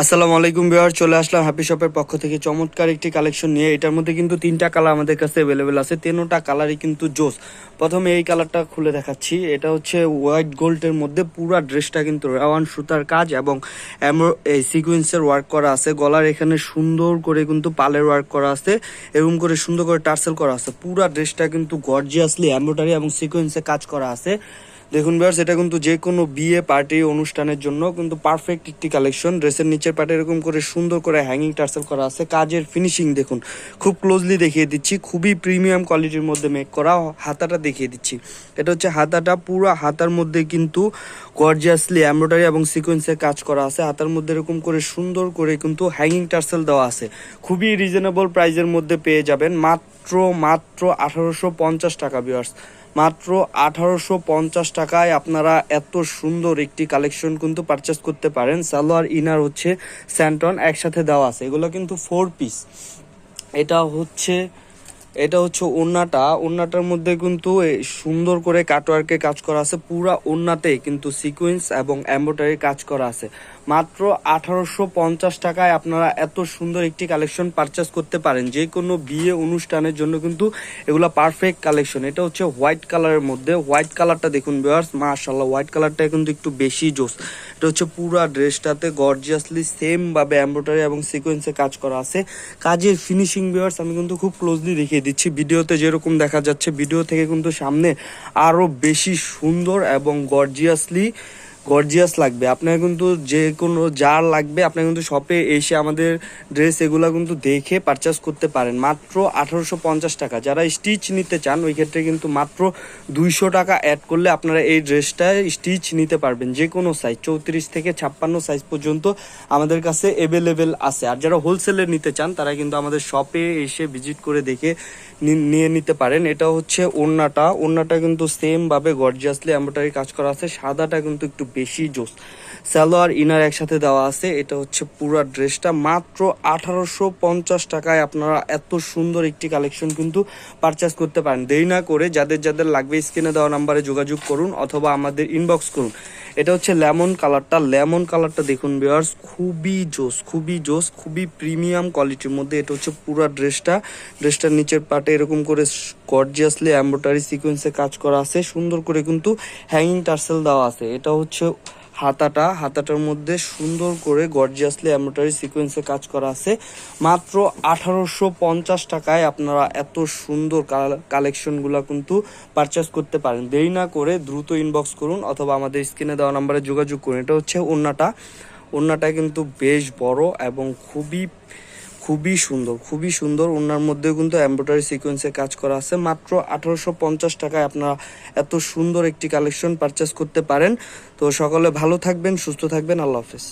আসসালামু আলাইকুম বিহার চলে আসলাম হ্যাপি শপের পক্ষ থেকে। চমৎকার একটি কালেকশন নিয়ে। এটার মধ্যে কিন্তু তিনটা কালার আমাদের কাছে অ্যাভেলেবেল আছে। তিনোটা কালারই কিন্তু জোস। প্রথমে এই কালারটা খুলে দেখাচ্ছি। এটা হচ্ছে হোয়াইট গোল্ডের মধ্যে পুরা ড্রেসটা কিন্তু রাওয়ান সুতার কাজ এবং এই সিকুয়েন্সের ওয়ার্ক করা আছে। গলার এখানে সুন্দর করে কিন্তু পালের ওয়ার্ক করা আছে এরকম করে সুন্দর করে টার্সেল করা আছে। পুরা ড্রেসটা কিন্তু গর্জিয়াসলি এমব্রয়ডারি এবং সিকুয়েন্সে কাজ করা আছে। দেখুন ভিউয়ার্স এটা কিন্তু যে কোনো বিয়ে পার্টি অনুষ্ঠানের জন্য কিন্তু পারফেক্ট একটি কালেকশন ড্রেসের নিচের পাটে এরকম করে সুন্দর করে হ্যাঙ্গিং টার্সেল করা আছে। কাজের ফিনিশিং দেখুন, খুব ক্লোজলি দেখিয়ে দিচ্ছি। খুবই প্রিমিয়াম কোয়ালিটির মধ্যে মেক করা হাতাটা দেখিয়ে দিচ্ছি। এটা হচ্ছে হাতাটা, পুরো হাতার মধ্যে কিন্তু গর্জিয়াসলি এমব্রয়ডারি এবং সিকোয়েন্সের কাজ করা আছে। হাতার মধ্যে এরকম করে সুন্দর করে কিন্তু হ্যাঙ্গিং টার্সেল দেওয়া আছে। খুবই রিজনেবল প্রাইজের মধ্যে পেয়ে যাবেন। মাত্র মাত্র আঠারোশো পঞ্চাশ টাকা ভিউয়ার্স মাত্র আঠারোশো পঞ্চাশ টাকায় আপনারা এত সুন্দর একটি কালেকশন কিন্তু পারচেস করতে পারেন। সালোয়ার ইনার হচ্ছে স্যান্টন একসাথে দেওয়া আছে। এগুলো কিন্তু ফোর পিস এটা হচ্ছে এটা হচ্ছে ওন্নাটা ওন্নাটার মধ্যে কিন্তু সুন্দর করে কাটওয়ার্কে কাজ করা আছে। পুরা ওন্নাতেই কিন্তু সিকোয়েন্স এবং এম্ব্রয়ডারি কাজ করা আছে। মাত্র আঠারোশো পঞ্চাশ টাকায় আপনারা এত সুন্দর একটি কালেকশন পারচেস করতে পারেন। যে কোনো বিয়ে অনুষ্ঠানের জন্য কিন্তু এগুলো পারফেক্ট কালেকশন এটা হচ্ছে হোয়াইট কালারের মধ্যে। হোয়াইট কালারটা দেখুন ভিউয়ার্স মাশাল্লাহ হোয়াইট কালারটা কিন্তু একটু বেশি জোস। এটা হচ্ছে পুরো ড্রেসটাতে গর্জিয়াসলি সেম ভাবে এমব্রয়ডারি এবং সিকোয়েন্সে কাজ করা আছে। কাজের ফিনিশিং ভিউয়ার্স আমি কিন্তু খুব ক্লোজলি দেখিয়ে দিচ্ছি। ভিডিওতে যেরকম দেখা যাচ্ছে, ভিডিও থেকে কিন্তু সামনে আরও বেশি সুন্দর এবং গর্জিয়াসলি গর্জিয়াস লাগবে। আপনার কিন্তু যে কোনো, যার লাগবে, আপনার কিন্তু শপে এসে আমাদের ড্রেস এগুলো কিন্তু দেখে পারচেস করতে পারেন। মাত্র আঠারোশো পঞ্চাশ টাকা। যারা স্টিচ নিতে চান, ওই ক্ষেত্রে কিন্তু মাত্র দুইশো টাকা অ্যাড করলে আপনারা এই ড্রেসটা স্টিচ নিতে পারবেন। যে কোনো সাইজ চৌত্রিশ থেকে ছাপ্পান্ন সাইজ পর্যন্ত আমাদের কাছে অ্যাভেলেবেল আছে। আর যারা হোলসেলে নিতে চান, তারা কিন্তু আমাদের শপে এসে ভিজিট করে দেখে নিয়ে নিতে পারেন। এটা হচ্ছে ওড়নাটা। ওড়নাটা কিন্তু সেমভাবে গর্জিয়াসলি এমব্রয়ডারি কাজ করা আছে। সাদাটা কিন্তু একটু বেশি জোস। সালোয়ার, ইনার একসাথে দেওয়া আছে। এটা হচ্ছে পুরো ড্রেসটা। মাত্র আঠারোশো পঞ্চাশ টাকায় আপনারা এত সুন্দর একটি কালেকশন কিন্তু পারচেস করতে পারেন। দেরি না করে যাদের যাদের লাগবে স্ক্রিনে দেওয়া নাম্বারে যোগাযোগ করুন অথবা আমাদের ইনবক্স করুন। এটা হচ্ছে লেমন কালারটা। লেমন কালারটা দেখুন বিয়ার্স খুবই জোস খুবই জোস, খুবই প্রিমিয়াম কোয়ালিটির মধ্যে এটা হচ্ছে পুরো ড্রেসটা ড্রেসটার নিচের পাটে এরকম করে গর্জিয়াসলি এমব্রয়ডারি সিকোয়েন্সে কাজ করা আছে। সুন্দর করে কিন্তু হ্যাঙ্গিং টার্সেল দেওয়া আছে। এটা হচ্ছে হাতাটা, হাতাটার মধ্যে সুন্দর করে গর্জিয়াসলি এমব্রয়ডারি সিকোয়েন্সে কাজ করা আছে। মাত্র আঠারোশো পঞ্চাশ টাকায় আপনারা এত সুন্দর কালেকশনগুলো কিন্তু পারচেস করতে পারেন। দেরি না করে দ্রুত ইনবক্স করুন অথবা আমাদের স্ক্রিনে দেওয়া নাম্বারে যোগাযোগ করুন। এটা হচ্ছে ওন্নাটা ওন্নাটা কিন্তু বেশ বড় এবং খুবই খুবই সুন্দর খুবই সুন্দর। ওনার মধ্যে কিন্তু এমব্রয়ডারি সিকোয়েন্সে কাজ করা আছে। মাত্র আঠারোশো পঞ্চাশ টাকায় আপনারা এত সুন্দর একটি কালেকশন পারচেস করতে পারেন। তো সকলে ভালো থাকবেন, সুস্থ থাকবেন। আল্লাহ হাফেজ।